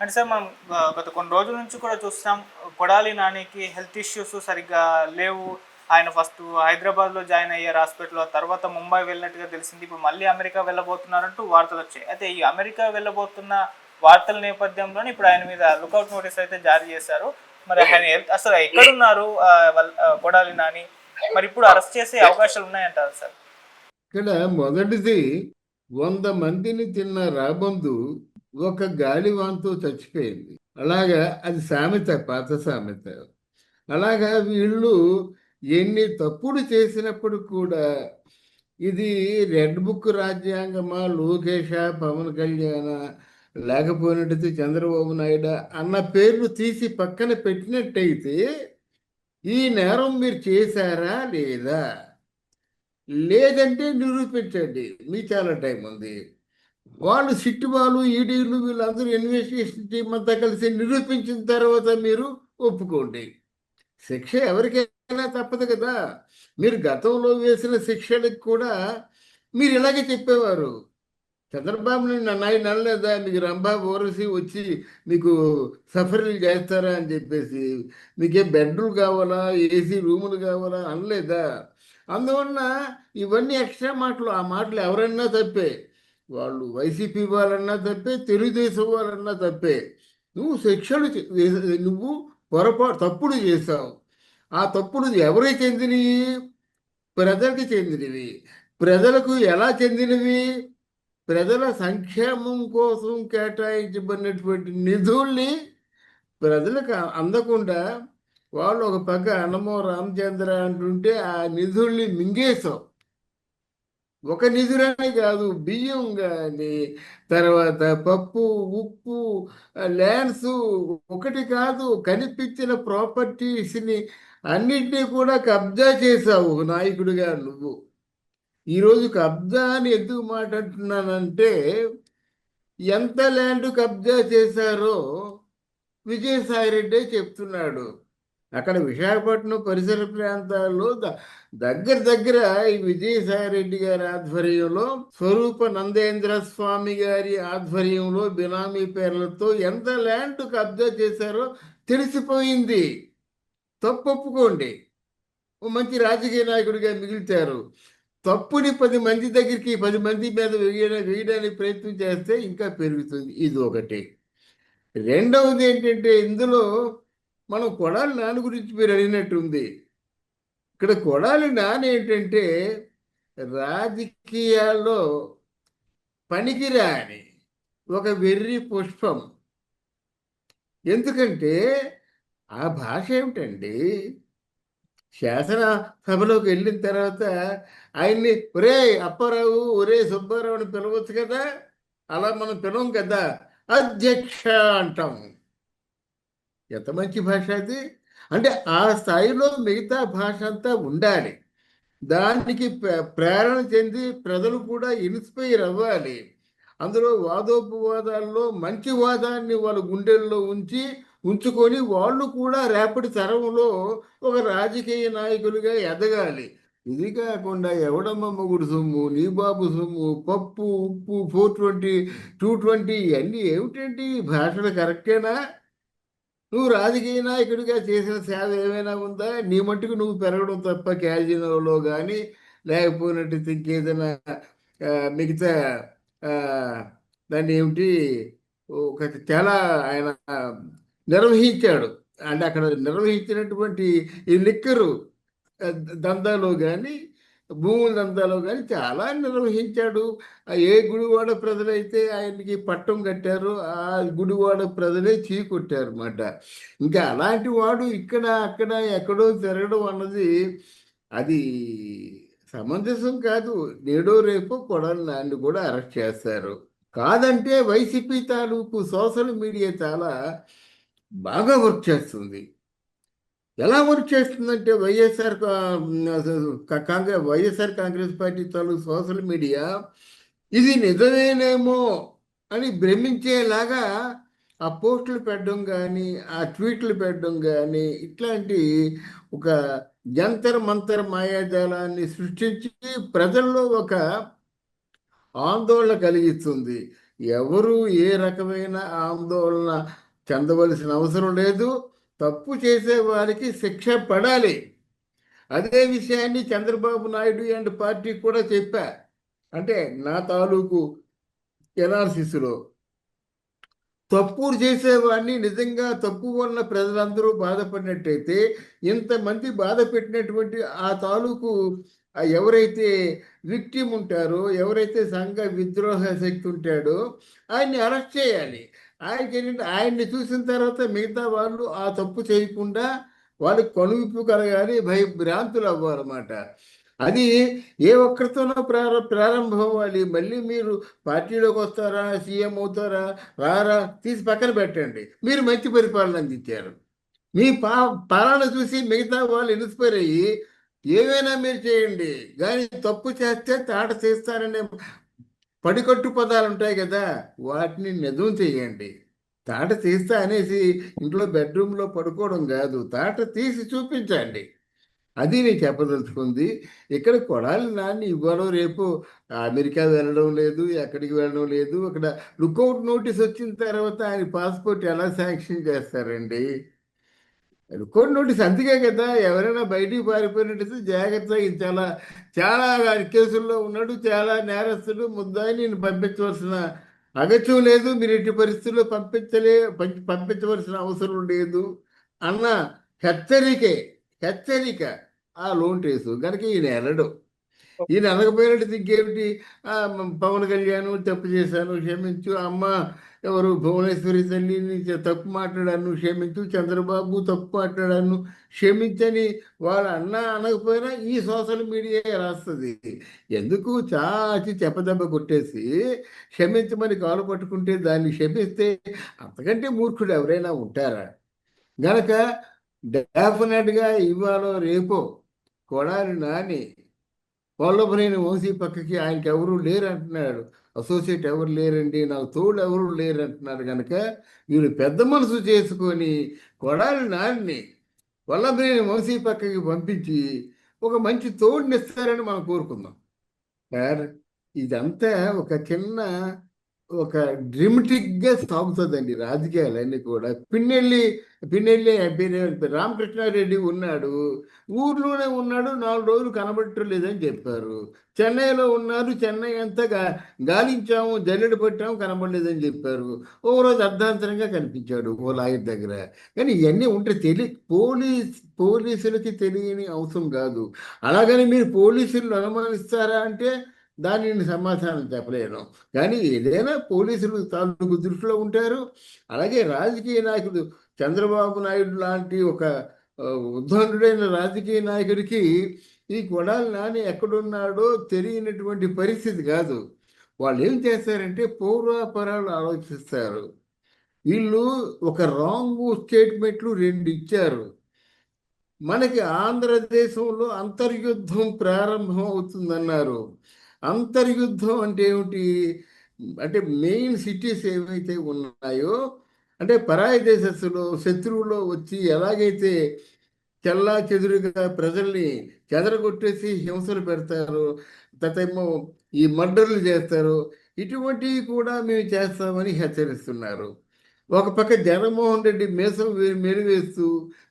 అంటే సార్ మనం గత కొన్ని రోజుల నుంచి కూడా చూస్తాం కొడాలి నానికి హెల్త్ ఇష్యూస్ సరిగ్గా లేవు. ఆయన ఫస్ట్ హైదరాబాద్లో జాయిన్ అయ్యారు హాస్పిటల్లో తర్వాత ముంబై వెళ్ళినట్టుగా తెలిసింది. ఇప్పుడు మళ్ళీ అమెరికా వెళ్ళబోతున్నారంటూ వార్తలు వచ్చాయి. అయితే ఈ అమెరికా వెళ్ళబోతున్న వార్తల నేపథ్యంలోనే ఇప్పుడు ఆయన మీద లుకౌట్ నోటీస్ అయితే జారీ చేశారు. మరి ఆయన హెల్త్ అసలు ఎక్కడున్నారు కొడాలి నాని? మరి ఇప్పుడు అరెస్ట్ చేసే అవకాశాలు ఉన్నాయంటారు సార్? ఇక్కడ మొదటిది వంద మందిని తిన్న రాబందు ఒక గాలివాంతో చచ్చిపోయింది. అలాగా అది సామెత పాత సామెత. అలాగా వీళ్ళు ఎన్ని తప్పుడు చేసినప్పుడు కూడా ఇది రెడ్ బుక్ రాజ్యాంగమా లోకేష పవన్ కళ్యాణ లేకపోయినట్టయితే చంద్రబాబు నాయుడు అన్న పేర్లు తీసి పక్కన పెట్టినట్టయితే ఈ నేరం మీరు చేశారా లేదా? లేదంటే నిరూపించండి. మీ చాలా టైం ఉంది. వాళ్ళు సిట్టువాళ్ళు ఈడీలు వీళ్ళందరూ ఇన్వెస్టిగేషన్ టీం అంతా కలిసి నిరూపించిన తర్వాత మీరు ఒప్పుకోండి. శిక్ష ఎవరికైనా తప్పదు కదా. మీరు గతంలో వేసిన శిక్షలకు కూడా మీరు ఇలాగే చెప్పేవారు. చంద్రబాబు నాయుడు నైన్ అనలేదా? మీకు రంబాబు ఓరసి వచ్చి మీకు సఫరీలు చేస్తారా అని చెప్పేసి. మీకే బెడ్రూమ్ కావాలా? ఏసీ రూములు కావాలా? అనలేదా? అందువలన ఇవన్నీ ఎక్స్ట్రా మాటలు. ఆ మాటలు ఎవరన్నా తప్పే. వాళ్ళు వైసీపీ వాళ్ళన్నా తప్పే తెలుగుదేశం వాళ్ళన్నా తప్పే. నువ్వు శిక్షలు నువ్వు పొరపాటు తప్పుడు చేశావు. ఆ తప్పుడు ఎవరికి చెందినవి? ప్రజలకు చెందినవి. ప్రజలకు ఎలా చెందినవి? ప్రజల సంక్షేమం కోసం కేటాయించబడినటువంటి నిధుల్ని ప్రజలకు అందకుండా వాళ్ళు ఒక పక్క అన్నమో రామచంద్ర అంటుంటే ఆ నిధుల్ని మింగేశాం ఒక నిధులనే కాదు బియ్యం కానీ తర్వాత పప్పు ఉప్పు ల్యాండ్స్ ఒకటి కాదు కనిపించిన ప్రాపర్టీస్ని అన్నింటినీ కూడా కబ్జా చేశావు నాయకుడిగా నువ్వు. ఈరోజు కబ్జా అని ఎందుకు మాట్లాడుతున్నానంటే ఎంత ల్యాండ్ కబ్జా చేశారో విజయసాయి రెడ్డి చెప్తున్నాడు. అక్కడ విశాఖపట్నం పరిసర ప్రాంతాల్లో దగ్గర దగ్గర ఈ విజయసాయి రెడ్డి గారి ఆధ్వర్యంలో స్వరూప నందేంద్ర స్వామి గారి ఆధ్వర్యంలో బినామీ పేర్లతో ఎంత ల్యాండ్ కబ్జా చేశారో తెలిసిపోయింది. తప్పు ఒప్పుకోండి. ఓ మంచి రాజకీయ నాయకుడిగా మిగులుతారు. తప్పుని పది మంది దగ్గరికి పది మంది మీద వేయడానికి ప్రయత్నం చేస్తే ఇంకా పెరుగుతుంది. ఇది ఒకటి. రెండవది ఏంటంటే ఇందులో మనం కొడాలి నాన్న గురించి మీరు అడిగినట్టుంది. ఇక్కడ కొడాలి నాన్న ఏంటంటే రాజకీయాల్లో పనికిరాని ఒక వెర్రి పుష్పం. ఎందుకంటే ఆ భాష ఏమిటండి? శాసన సభలోకి వెళ్ళిన తర్వాత ఆయన్ని ఒరే అప్పారావు ఒరే సుబ్బారావు అని పిలవచ్చు కదా? అలా మనం పిలవం కదా? అధ్యక్ష అంటాం. ఎంత మంచి భాష అది? అంటే ఆ స్థాయిలో మిగతా భాష అంతా ఉండాలి. దానికి ప్ర- ప్రేరణ చెంది ప్రజలు కూడా ఇన్స్పైర్ అవ్వాలి. అందులో వాదోపవాదాల్లో మంచి వాదాన్ని వాళ్ళ గుండెల్లో ఉంచి ఉంచుకొని వాళ్ళు కూడా రేపటి తరంలో ఒక రాజకీయ నాయకులుగా ఎదగాలి. ఇది కాకుండా ఎవడమ్మ మొగుడు సొమ్ము నీ బాబు సొమ్ము పప్పు ఉప్పు ఫోర్ ట్వంటీ టూ ట్వంటీ ఇవన్నీ ఏమిటండి? ఈ భాషలు కరెక్టేనా? నువ్వు రాజకీయ నాయకుడిగా చేసిన సేవ ఏమైనా ఉందా? నీ మట్టుకు నువ్వు పెరగడం తప్ప క్యాజినోలో కానీ లేకపోయినట్టు ఇంకేదైనా మిగతా ఆ, దాన్ని ఏమిటి ఒక చాలా ఆయన నిర్వహించాడు. అంటే అక్కడ నిర్వహించినటువంటి ఈ లిక్కరు దందాలో కానీ భూములందాలో కానీ చాలా నిర్వహించాడు. ఏ గుడివాడ ప్రజలైతే ఆయనకి పట్టం కట్టారో ఆ గుడివాడ ప్రజలే చీకొట్టారు అన్నమాట ఇంకా అలాంటి వాడు ఇక్కడ అక్కడ ఎక్కడో తిరగడం అన్నది అది సమంజసం కాదు. నేడో రేపు కొడాలి నాన్ని కూడా అరెస్ట్ చేస్తారు. కాదంటే వైసీపీ తాలూకు సోషల్ మీడియా చాలా బాగా వర్క్ చేస్తుంది. ఎలా వర్క్ చేస్తుందంటే YSR Congress YSR Congress party తాలూకు సోషల్ మీడియా ఇది నిజమేనేమో అని భ్రమించేలాగా ఆ పోస్టులు పెట్టడం కానీ ఆ ట్వీట్లు పెట్టడం కానీ ఇట్లాంటి ఒక జంతర్ మంతర్ మాయాజాలాన్ని సృష్టించి ప్రజల్లో ఒక ఆందోళన కలిగిస్తుంది. ఎవరు ఏ రకమైన ఆందోళన చెందవలసిన అవసరం లేదు. తప్పు చేసే వారికి శిక్ష పడాలి. అదే విషయాన్ని చంద్రబాబు నాయుడు అండ్ పార్టీ కూడా చెప్పా. అంటే నా తాలూకు ఎనాలిసిస్లో. తప్పు చేసేవాడిని నిజంగా తప్పు ఉన్న ప్రజలందరూ బాధపడినట్టయితే ఇంతమంది బాధ పెట్టినటువంటి ఆ తాలూకు ఎవరైతే విక్టిమ్ ఉంటారో ఎవరైతే సంఘ విద్రోహ శక్తి ఉంటాడో ఆయన్ని అరెస్ట్ చేయాలి. ఆయనకి ఏంటంటే ఆయన్ని చూసిన తర్వాత మిగతా వాళ్ళు ఆ తప్పు చేయకుండా వాళ్ళకి కనువిప్పు కలగాలి భయభ్రాంతులు అవ్వాలన్నమాట. అది ఏ ఒక్కరితోనో ప్రార ప్రారంభం అవ్వాలి. మళ్ళీ మీరు పార్టీలోకి వస్తారా సీఎం అవుతారా రారా తీసి పక్కన పెట్టండి. మీరు మంచి పరిపాలన అందించారు. మీ పా పాలన చూసి మిగతా వాళ్ళు ఇన్స్పైర్ అయ్యి ఏమైనా మీరు చేయండి. కానీ తప్పు చేస్తే తాట చేస్తారనే పడికట్టు పదాలు ఉంటాయి కదా వాటిని నిజం చేయండి తాట తీస్తా అనేసి ఇంట్లో బెడ్రూమ్లో పడుకోవడం కాదు తాట తీసి చూపించండి. అది నేను చెప్పదలుచుకుంది. ఇక్కడ కొడాలి నాన్న ఇవ్వడం రేపు అమెరికా వెళ్ళడం లేదు ఎక్కడికి వెళ్ళడం లేదు. అక్కడ లుకౌట్ నోటీస్ వచ్చిన తర్వాత ఆయన పాస్పోర్ట్ ఎలా శాంక్షన్ చేస్తారండి? లుకౌట్ నోటీస్ అందుకే కదా ఎవరైనా బయటికి పారిపోయినట్టయితే జాగ్రత్తగా చాలా చాలా కేసుల్లో ఉన్నాడు చాలా నేరస్తుడు ముద్దాయి నేను పంపించవలసిన అగత్యం లేదు మీరు ఎట్టి పరిస్థితుల్లో పంపించలే పంపి- పంపించవలసిన అవసరం లేదు అన్న హెచ్చరికే హెచ్చరిక ఆ లోన్ కేసు కనుక ఈయన వెళ్ళడు ఈయన వెళ్ళకపోయినట్టు ఇంకేమిటి? పవన్ కళ్యాణ్ తప్పు చేశాను క్షమించు. అమ్మ ఎవరు? భువనేశ్వరి తల్లిని తప్పు మాట్లాడాను క్షమించు. చంద్రబాబు తప్పు మాట్లాడాను క్షమించని వాళ్ళు అన్నా అనకపోయినా ఈ సోషల్ మీడియా రాస్తుంది. ఎందుకు? చాచి చెప్పదెబ్బ కొట్టేసి క్షమించమని కాలు పట్టుకుంటే దాన్ని క్షమిస్తే అంతకంటే మూర్ఖుడు ఎవరైనా ఉంటారా? గనక డెఫినెట్గా ఇవాళ రేపో కొడాలి నాని వల్లభనేని వంశీ పక్కకి ఆయనకి ఎవరు లేరు అంటున్నాడు అసోసియేట్ ఎవరు లేరండి? నాకు తోడు ఎవరు లేరు అంటున్నారు కనుక వీళ్ళు పెద్ద మనసు చేసుకొని కొడాలి నాన్ని వల్లభనేని వంశీ పక్కకి పంపించి ఒక మంచి తోడునిస్తారని మనం కోరుకుందాం. సార్ ఇదంతా ఒక చిన్న ఒక డ్రిమటిక్గా సాగుతుందండి రాజకీయాలన్నీ కూడా. పిన్నెల్లి పిన్నెల్లి రామకృష్ణారెడ్డి ఉన్నాడు. ఊర్లోనే ఉన్నాడు నాలుగు రోజులు కనబడటం చెప్పారు. చెన్నైలో ఉన్నారు చెన్నై అంతా గాలించాము జల్లెడ పట్టాము కనబడలేదని చెప్పారు. ఓ రోజు అర్ధాంతరంగా కనిపించాడు ఓ లాయర్ దగ్గర. కానీ ఇవన్నీ ఉంటే తెలి పోలీస్ పోలీసులకి తెలియని అవసరం కాదు. అలాగని మీరు పోలీసులు అనుమానిస్తారా అంటే దానిని సమాధానం చెప్పలేను. కానీ ఏదైనా పోలీసులు తాలూకు దృష్టిలో ఉంటారు. అలాగే రాజకీయ నాయకుడు చంద్రబాబు నాయుడు లాంటి ఒక ఉద్ధనుడైన ఉద్దండుడైన రాజకీయ నాయకుడికి ఈ కొడాలి నాని ఎక్కడున్నాడో తెలియనటువంటి పరిస్థితి కాదు. వాళ్ళు ఏం చేస్తారంటే పూర్వాపరాలు ఆలోచిస్తారు. వీళ్ళు ఒక రాంగ్ స్టేట్మెంట్లు రెండు ఇచ్చారు. మనకి ఆంధ్రదేశంలో అంతర్యుద్ధం ప్రారంభం అవుతుందన్నారు అంతర్యుద్ధం అంటే ఏమిటి? అంటే మెయిన్ సిటీస్ ఏవైతే ఉన్నాయో అంటే పరాయి దేశస్సులో శత్రువులో వచ్చి ఎలాగైతే చెల్లా చెదురుగా ప్రజల్ని చెదరగొట్టేసి హింసలు పెడతారు తతేమో ఈ మర్డర్లు చేస్తారు ఇటువంటివి కూడా మేము చేస్తామని హెచ్చరిస్తున్నారు. ఒక పక్క జగన్మోహన్ రెడ్డి మేసం వే-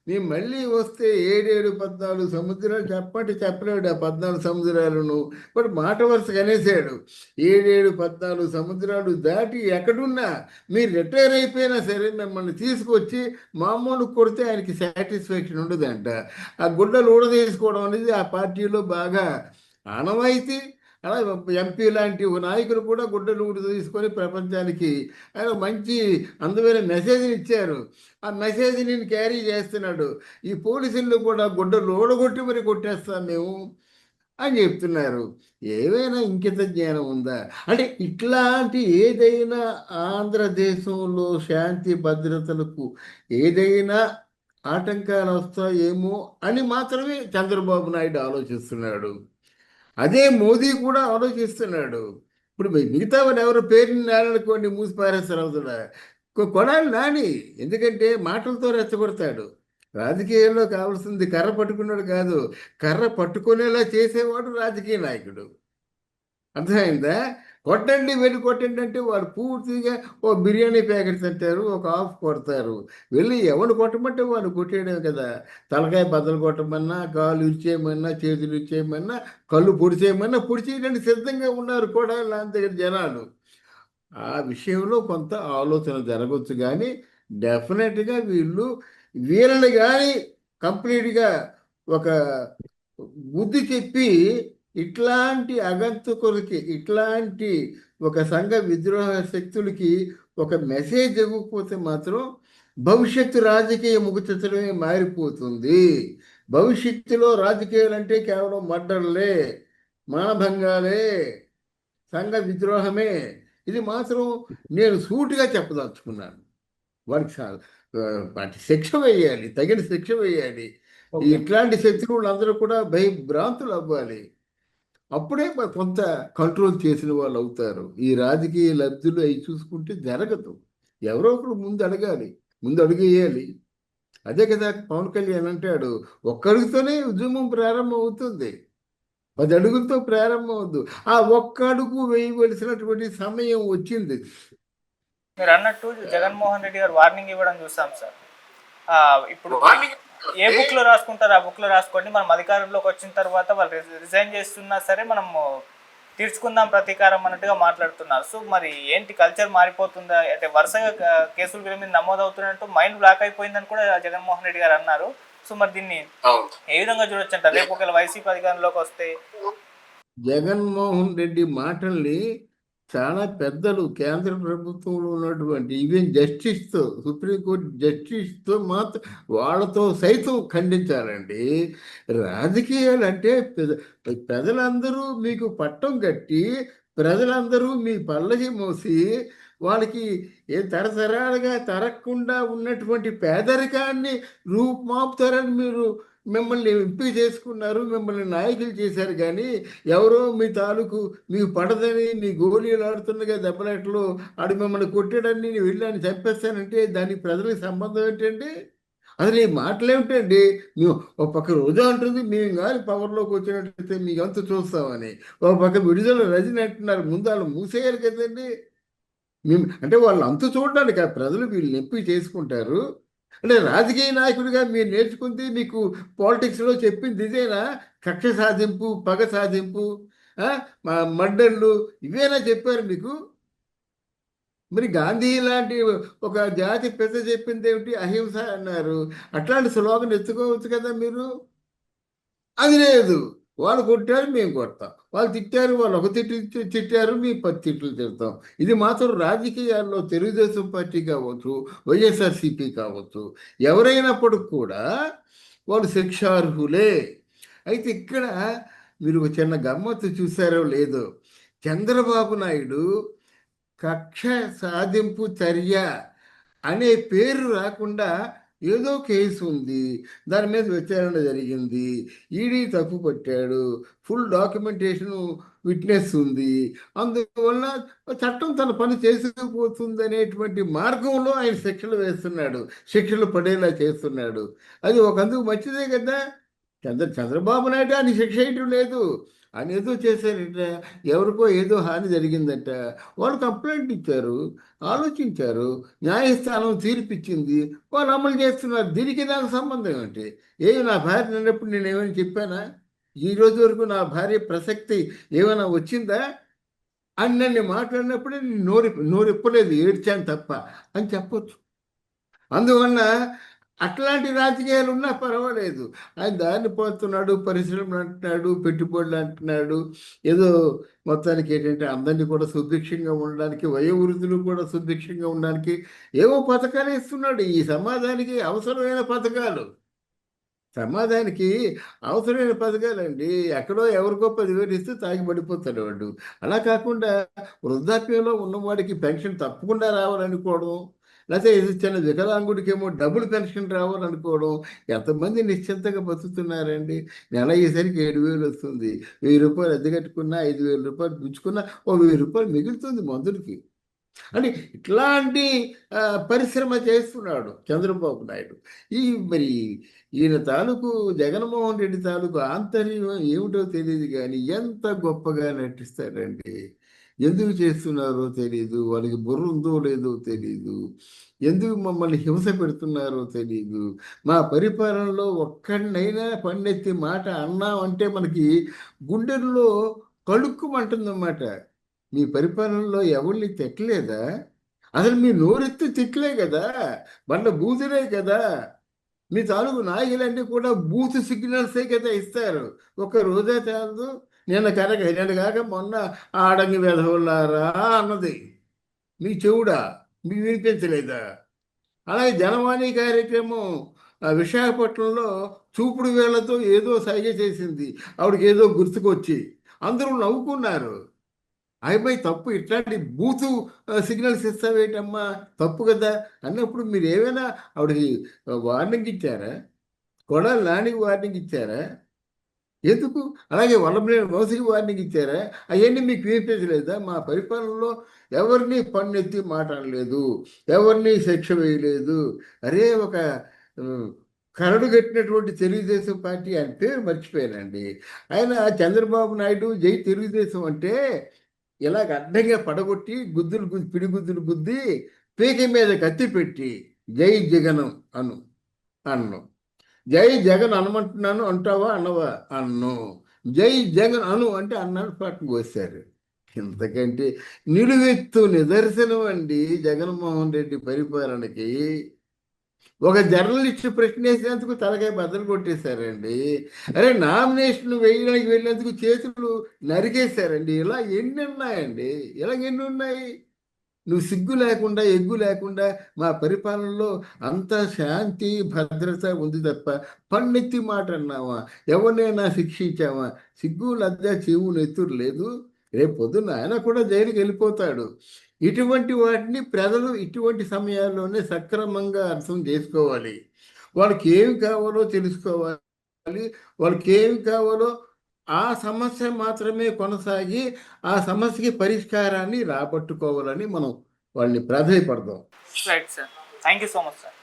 నీ మళ్ళీ వస్తే ఏడేడు పద్నాలుగు సముద్రాలు చెప్పండి చెప్పలేడు ఆ పద్నాలుగు సముద్రాలను. బట్ మాట వరుసగా అనేసాడు ఏడేడు పద్నాలుగు సముద్రాలు దాటి ఎక్కడున్నా మీరు రిటైర్ అయిపోయినా సరే మిమ్మల్ని తీసుకొచ్చి మామూలు కొడితే ఆయనకి సాటిస్ఫాక్షన్ ఉండదంట. ఆ గుడ్డలు ఊడదీసుకోవడం అనేది ఆ పార్టీలో బాగా ఆనవాయితీ. అలా ఎంపీ లాంటి నాయకులు కూడా గుడ్డలు ఊడి తీసుకొని ప్రపంచానికి ఆయన మంచి అందమైన మెసేజ్ని ఇచ్చారు. ఆ మెసేజ్ నేను క్యారీ చేస్తున్నాడు. ఈ పోలీసులు కూడా గుడ్డలు ఓడగొట్టి మరి కొట్టేస్తాం మేము అని చెప్తున్నారు. ఏవైనా ఇంకిత జ్ఞానం ఉందా? అంటే ఇట్లాంటి ఏదైనా ఆంధ్రదేశంలో శాంతి భద్రతలకు ఏదైనా ఆటంకాలు వస్తాయేమో అని మాత్రమే చంద్రబాబు నాయుడు ఆలోచిస్తున్నాడు. అదే మోదీ కూడా ఆలోచిస్తున్నాడు. ఇప్పుడు మిగతా వాళ్ళు ఎవరు పేరుని నేలనుకోండి మూసి పారేస్తారు అవుతున్నా కొడాలి నాని ఎందుకంటే మాటలతో రెచ్చగొడతాడు. రాజకీయాల్లో కావాల్సింది కర్ర పట్టుకున్నాడు కాదు కర్ర పట్టుకునేలా చేసేవాడు రాజకీయ నాయకుడు. అర్థమైందా? కొట్టండి వెళ్ళి కొట్టండి అంటే వాడు పూర్తిగా ఓ బిర్యానీ ప్యాకెట్ తింటారు ఒక ఆఫ్ కొడతారు. వెళ్ళి ఎవరు కొట్టమంటే వాడు కొట్టేయడం కదా. తలకాయ బద్దలు కొట్టమన్నా కాలు ఇచ్చేయమన్నా చేతులు ఇచ్చేయమన్నా కళ్ళు పొడిచేయమన్నా పొడిచేయడానికి సిద్ధంగా ఉన్నారు కూడా లాంటి దగ్గర జనాలు. ఆ విషయంలో కొంత ఆలోచన జరగవచ్చు కానీ డెఫినెట్గా వీళ్ళు వీళ్ళని కానీ కంప్లీట్గా ఒక బుద్ధి చెప్పి ఇట్లాంటి అగంతకులకి ఇట్లాంటి ఒక సంఘ విద్రోహ శక్తులకి ఒక మెసేజ్ ఇవ్వకపోతే మాత్రం భవిష్యత్తు రాజకీయ ముఖచిత్రమే మారిపోతుంది. భవిష్యత్తులో రాజకీయాలు అంటే కేవలం మర్డర్లే మానభంగాలే సంఘ విద్రోహమే. ఇది మాత్రం నేను సూటిగా చెప్పదలుచుకున్నాను. వారికి వాటి శిక్ష వేయాలి తగిన శిక్ష వేయాలి. ఇట్లాంటి శత్రువులు అందరూ కూడా భయభ్రాంతులు అవ్వాలి అప్పుడే కొంత కంట్రోల్ చేసిన వాళ్ళు అవుతారు. ఈ రాజకీయ లబ్ధులు అవి చూసుకుంటే జరగదు. ఎవరో ఒకరు ముందు అడగాలి ముందు అడుగు వేయాలి అదే కదా పవన్ కళ్యాణ్ అంటాడు ఒక్క అడుగుతోనే ఉద్యమం ప్రారంభం అవుతుంది పది అడుగులతో ప్రారంభం అవుద్దు ఆ ఒక్క అడుగు వేయవలసినటువంటి సమయం వచ్చింది. మీరు అన్నట్టు జగన్మోహన్ రెడ్డి గారు వార్నింగ్ ఇవ్వడం చూసాం సార్. ఆ, ఇప్పుడు ఏ బుక్లో రాసుకుంటారు ఆ బుక్లో రాసుకోండి. మనం అధికారంలోకి వచ్చిన తర్వాత వాళ్ళు రిజైన్ చేస్తున్నా సరే మనము తీర్చుకుందాం ప్రతీకారం అన్నట్టుగా మాట్లాడుతున్నారు. సో మరి ఏంటి కల్చర్ మారిపోతుందా? అంటే వరుసగా కేసులు వీళ్ళ మీద నమోదవుతున్నట్టు మైండ్ బ్లాక్ అయిపోయిందని కూడా జగన్మోహన్ రెడ్డి గారు అన్నారు. సో మరి దీన్ని అవును. ఏ విధంగా చూడొచ్చు అంటారు రేపు ఒకవేళ వైసీపీ అధికారంలోకి వస్తే జగన్మోహన్ రెడ్డి మాటల్ని చాలా పెద్దలు కేంద్ర ప్రభుత్వంలో ఉన్నటువంటి ఈవెన్ జస్టిస్తో సుప్రీంకోర్టు జస్టిస్తో మాత్రం వాళ్ళతో సైతం ఖండించాలండి. రాజకీయాలు అంటే పెద- ప్రజలందరూ మీకు పట్టం కట్టి ప్రజలందరూ మీ పల్లకి మోసి వాళ్ళకి ఏ తరతరాలుగా తరగకుండా ఉన్నటువంటి పేదరికాన్ని రూపుమాపుతారని మీరు మిమ్మల్ని ఎంపీ చేసుకున్నారు మిమ్మల్ని నాయకులు చేశారు కానీ ఎవరో మీ తాలూకు మీకు పడదని మీ గోళీలు ఆడుతుండగా దెబ్బలాటలు ఆడు మిమ్మల్ని కొట్టాడని నేను వెళ్ళాను చంపేస్తానంటే దానికి ప్రజలకు సంబంధం ఏంటండి? అసలు ఈ మాటలేమిటండి మేము ఒక పక్క రోజా అంటుంది మేము కానీ పవర్లోకి వచ్చినట్లయితే మీకు అంత చూస్తామని. ఒక పక్క విడుదల రజని అంటున్నారు ముందు వాళ్ళు మూసేయాలి కదండి. మేము అంటే వాళ్ళు అంత చూడడానికి ఆ ప్రజలు వీళ్ళు నొప్పి చేసుకుంటారు. అంటే రాజకీయ నాయకుడిగా మీరు నేర్చుకుంది మీకు పాలిటిక్స్లో చెప్పింది ఇదేనా కక్ష సాధింపు పగ సాధింపు మా మర్డర్లు ఇవేనా చెప్పారు మీకు? మరి గాంధీ లాంటి ఒక జాతి పెద్ద చెప్పింది ఏమిటి? అహింస అన్నారు. అట్లాంటి స్లోగన్ ఎత్తుకోవచ్చు కదా మీరు? అది లేదు. వాళ్ళు కొట్టారు మేము కొడతాం. వాళ్ళు తిట్టారు వాళ్ళు ఒక తిట్టు తిట్టారు మేము పది తిట్లు తిడతాం. ఇది మాత్రం రాజకీయాల్లో తెలుగుదేశం పార్టీ కావచ్చు వైఎస్ఆర్సీపీ కావచ్చు ఎవరైనప్పటికి కూడా వాళ్ళు శిక్షార్హులే. అయితే ఇక్కడ మీరు ఒక చిన్న గమ్మత్తు చూసారో లేదో చంద్రబాబు నాయుడు కక్ష సాధింపు చర్య అనే పేరు రాకుండా ఏదో కేసు ఉంది. దాని మీద విచారణ జరిగింది. ఈడీ తప్పు పట్టాడు. ఫుల్ డాక్యుమెంటేషన్ విట్నెస్ ఉంది. అందువల్ల చట్టం తన పని చేసుకుపోతుంది అనేటువంటి మార్గంలో ఆయన శిక్షలు వేస్తున్నాడు. శిక్షలు పడేలా చేస్తున్నాడు. అది ఒక అందుకు మంచిదే కదా. చంద్ర చంద్రబాబు నాయుడు అని శిక్ష వేయటం లేదు. ఆయన ఏదో చేశారట. ఎవరికో ఏదో హాని జరిగిందట. వాళ్ళు కంప్లైంట్ ఇచ్చారు ఆలోచించారు న్యాయస్థానం తీర్పిచ్చింది వాళ్ళు అమలు చేస్తున్నారు. దీనికి దానికి సంబంధం ఏంటి ఏమి నా భార్య నిన్నప్పుడు నేను ఏమైనా చెప్పానా? ఈ రోజు వరకు నా భార్య ప్రసక్తి ఏమైనా వచ్చిందా? అని నన్ను మాట్లాడినప్పుడే నేను నోరు నోరెప్పలేదు ఏడ్చాను తప్ప అని చెప్పొచ్చు. అందువల్ల అట్లాంటి రాజకీయాలు ఉన్నా పర్వాలేదు. ఆయన దారిని పోతున్నాడు పరిశ్రమలు అంటున్నాడు పెట్టుబడులు అంటున్నాడు. ఏదో మొత్తానికి ఏంటంటే అందరినీ కూడా సుభిక్షంగా ఉండడానికి వయోవృద్ధులు కూడా సుభిక్షంగా ఉండడానికి ఏవో పథకాలు ఇస్తున్నాడు ఈ సమాజానికి అవసరమైన పథకాలు. సమాజానికి అవసరమైన పథకాలండి. ఎక్కడో ఎవరికో పదివేలు ఇస్తే తాగి పడిపోతాడు వాడు. అలా కాకుండా వృద్ధాప్యంలో ఉన్నవాడికి పెన్షన్ తప్పకుండా రావాలనుకోవడం లేకపోతే ఇది చిన్న వికలాంగుడికి ఏమో డబుల్ పెన్షన్ రావాలనుకోవడం ఎంతమంది నిశ్చింతగా బతుకుతున్నారండి? నెల అయ్యేసరికి ఏడు వేలు వస్తుంది. వెయ్యి రూపాయలు ఎద్దగట్టుకున్నా ఐదు వేల రూపాయలు పుచ్చుకున్నా ఓ వెయ్యి రూపాయలు మిగులుతుంది మందులకి. అంటే ఇట్లాంటి పరిశ్రమ చేస్తున్నాడు చంద్రబాబు నాయుడు. ఈ మరి ఈయన తాలూకు జగన్మోహన్ రెడ్డి తాలూకు ఆంతర్యం ఏమిటో తెలియదు కానీ ఎంత గొప్పగా నటిస్తాడండి. ఎందుకు చేస్తున్నారో తెలియదు వాళ్ళకి బుర్ర ఉందో లేదో తెలియదు ఎందుకు మమ్మల్ని హింస పెడుతున్నారో తెలియదు మా పరిపాలనలో ఒక్కడినైనా పండెత్తి మాట అన్నామంటే మనకి గుండెల్లో కడుక్కుమంటుందన్నమాట. మీ పరిపాలనలో ఎవరిని తిట్టలేదా? అసలు మీ నోరెత్తి తిట్టలే కదా వాళ్ళ బూతులే కదా. మీ తాలూకు నాయకులన్నీ కూడా బూత్ సిగ్నల్సే కదా ఇస్తారు. ఒక రోజే చాలదు నిన్న కనుక నిన్న కాక మొన్న ఆడంగి వెధవులారా అన్నది. మీ చెవుడా? మీ వినిపించలేదా? అలాగే జనవాణి కార్యక్రమం విశాఖపట్నంలో చూపుడు వేళ్ళతో ఏదో సైగ చేసింది. ఆవిడకి ఏదో గుర్తుకొచ్చి. అందరూ నవ్వుకున్నారు. అయిపోయి తప్పు ఇట్లాంటి బూతు సిగ్నల్స్ ఇస్తావేటమ్మా? తప్పు కదా? అన్నప్పుడు మీరు ఏమైనా ఆవిడకి వార్నింగ్ ఇచ్చారా? కొడాలి నానికి వార్నింగ్ ఇచ్చారా? ఎందుకు? అలాగే వల్లభనేని మోసకి వార్నింగ్ ఇచ్చారా? అవన్నీ మీకు వినిపించలేదా? మా పరిపాలనలో ఎవరిని పన్నెత్తి మాట్లాడలేదు ఎవరిని శిక్ష వేయలేదు. అరే ఒక కరడు కట్టినటువంటి తెలుగుదేశం పార్టీ అని పేరు మర్చిపోయానండి. ఆయన చంద్రబాబు నాయుడు జై తెలుగుదేశం అంటే ఇలాగ అడ్డంగా పడగొట్టి గుద్దులు గుద్ది పిడిగుద్దులు గుద్ది పీక మీద కత్తి పెట్టి జై జగనం అను అన్ను. జై జగన్ అనమంటున్నాను అంటావా అన్నవా అన్ను. జై జగన్ అను అంటే అన్నాడు పట్టుకు పోసారు ఇంతకంటే నిలువెత్తు నిదర్శనం అండి జగన్మోహన్ రెడ్డి పరిపాలనకి. ఒక జర్నలిస్ట్ ప్రశ్న వేసినందుకు తలకాయ బద్దలు కొట్టేశారండి. అరే నామినేషన్ వేయడానికి వెళ్ళినందుకు చేతులు నరికేశారండి. ఇలా ఎన్ని ఉన్నాయండి? ఇలా ఎన్ని ఉన్నాయి? నువ్వు సిగ్గు లేకుండా ఎగ్గు లేకుండా మా పరిపాలనలో అంత శాంతి భద్రత ఉంది తప్ప పన్నెత్తి మాట అన్నావా? ఎవరినైనా శిక్షించావా? సిగ్గు లజ్జ చెవు నెత్తురు లేదు. రేపు పొద్దున్న ఆయన కూడా జైలుకి వెళ్ళిపోతాడు. ఇటువంటి వాటిని ప్రజలు ఇటువంటి సమయాల్లోనే సక్రమంగా అర్థం చేసుకోవాలి. వాళ్ళకి ఏమి కావాలో తెలుసుకోవాలి. వాళ్ళకి ఏమి కావాలో ఆ సమస్య మాత్రమే కొనసాగి ఆ సమస్యకి పరిష్కారాన్ని రాబట్టుకోవాలని మనం వాళ్ళని ప్రాధాయపడదాం. Right sir thank you so much sir